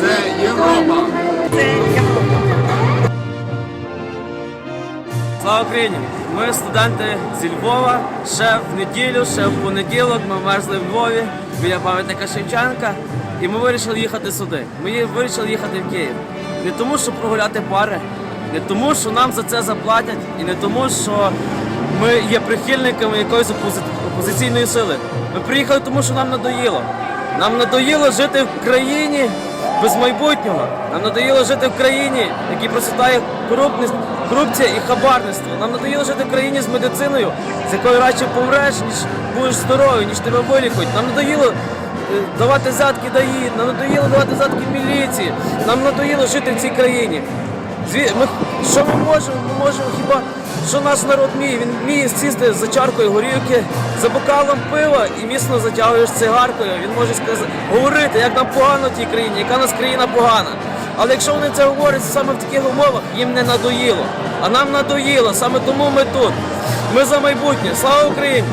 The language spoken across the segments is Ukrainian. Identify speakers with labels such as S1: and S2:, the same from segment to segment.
S1: це Європа.
S2: Слава Україні! Ми студенти зі Львова. Ще в неділю, ще в понеділок ми мерзли в Львові біля пам'ятника Шевченка. І ми вирішили їхати сюди. Ми вирішили їхати в Київ. Не тому, щоб прогуляти пари, не тому, що нам за це заплатять, і не тому, що ми є прихильниками якоїсь опози- опозиційної сили. Ми приїхали, тому що нам надоїло. Нам надоїло жити в країні без майбутнього. Нам надоїло жити в країні, в якій процвітає корупція і хабарництво. Нам надоїло жити в країні з медициною, з якою радше помреш, ніж будеш здоровий, ніж тебе вилікують. Нам надоїло е, давати задки даї, нам надоїло давати задки міліції. Нам надоїло жити в цій країні. Ми... Що ми можемо? Ми можемо хіба що наш народ вміє? Він вміє сісти за чаркою горілки, за бокалом пива і міцно затягуєш цигаркою. Він може сказати, говорити, як нам погано в тій країні, яка нас країна погана. Але якщо вони це говорять саме в таких умовах, їм не надоїло. А нам надоїло, саме тому ми тут. Ми за майбутнє. Слава Україні!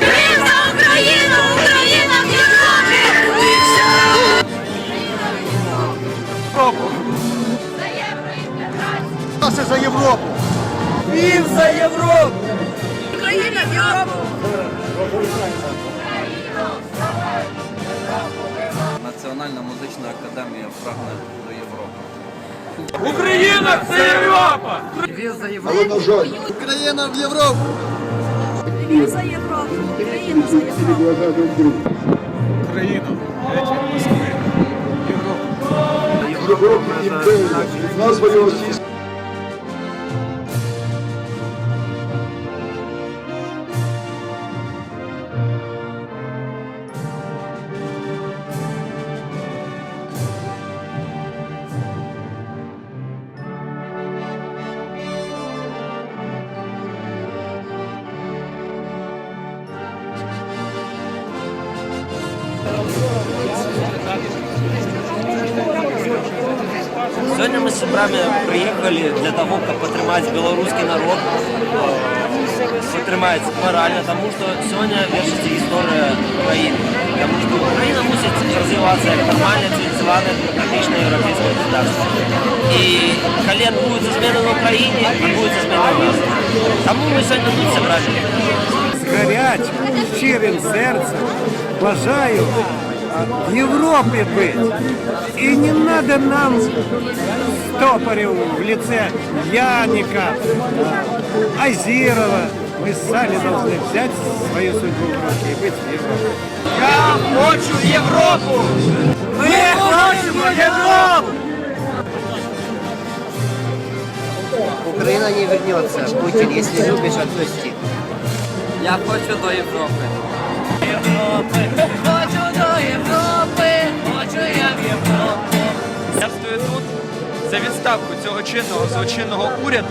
S3: Ми за Україну! Україна! За євроінтеграцію!
S1: За Європу.
S2: Він за Європу!
S3: Україна в Європу!
S4: Національна музична академія прагне до Європи.
S2: Україна це Європа!
S1: Україна в Європу.
S3: Ми за Європу! Україна за Європу!
S1: Європа імперія. Назва його російська.
S5: Сегодня мы с вами приехали для того, как подтримать белорусский народ, э, подтримать морально, тому что сегодня вершится история Украины. Потому что Украина мусит развиваться как нормальное, цивилизованное, демократичное европейское государство. И колен будет зміни в Україні, а буде зміни в нас. Тому ми сьогодні тут зібрали.
S6: з гарячим, щирим серцем бажаю а, в Європі бути. І не треба нам стопорів в лице Яника, а, Азірова. Мы сами должны взять свою судьбу в руки и быть в Европе.
S2: Я хочу Європу! Ми хочемо Європу!
S7: Украина не вернется. Путин, если любишь, отпусти.
S2: Я хочу до Європи.
S3: Хочу до Європи! Хочу я в Європу!
S8: Я стою тут за відставку цього чинного злочинного уряду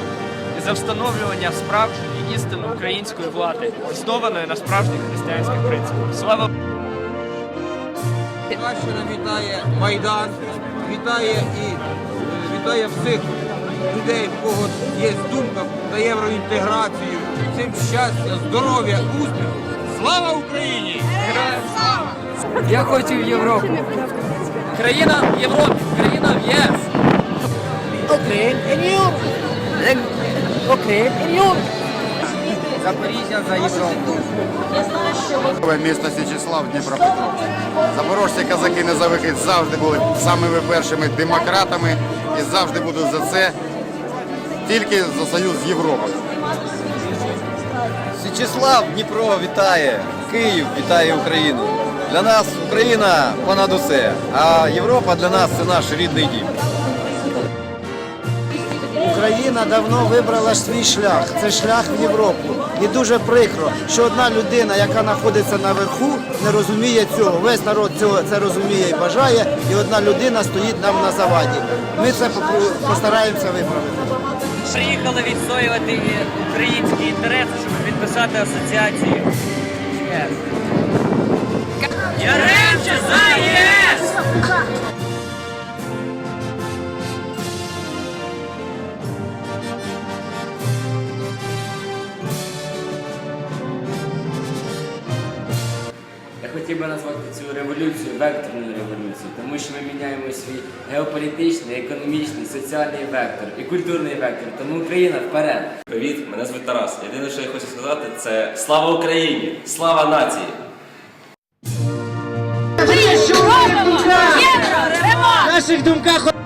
S8: і за встановлювання справжньої істини української влади, основаної на справжніх християнських принципах. Слава
S7: Кращина вітає Майдан, вітає і е, вітає всіх людей, в кого є думка на євроінтеграцію. Всім щастя, здоров'я, успіху. Слава Україні! Героям слава!
S2: Я хочу в Європу. Країна в Європі, країна в ЄС.
S7: Запоріжжя за Європу.
S1: Місто Січеслав, Дніпропетровськ. Запорожці казаки незавики завжди були самими першими демократами і завжди будуть за це тільки за союз з Європою.
S4: Січеслав Дніпро вітає, Київ вітає Україну. Для нас Україна понад усе, а Європа для нас це наш рідний дім.
S7: Україна давно вибрала свій шлях. Це шлях в Європу. І дуже прикро, що одна людина, яка знаходиться наверху, не розуміє цього. Весь народ цього це розуміє і бажає, і одна людина стоїть нам на заваді. Ми це постараємося виправити.
S5: Приїхали відстоювати українські інтереси, щоб підписати асоціацію. ЄС.
S2: Хотів би
S9: назвати цю революцію векторною революцією, тому що ми міняємо свій геополітичний, економічний, соціальний вектор і культурний вектор. Тому Україна вперед.
S10: Привіт, мене звуть Тарас. Єдине, що я хочу сказати, це слава Україні! Слава нації!
S11: Євро!
S12: В наших думках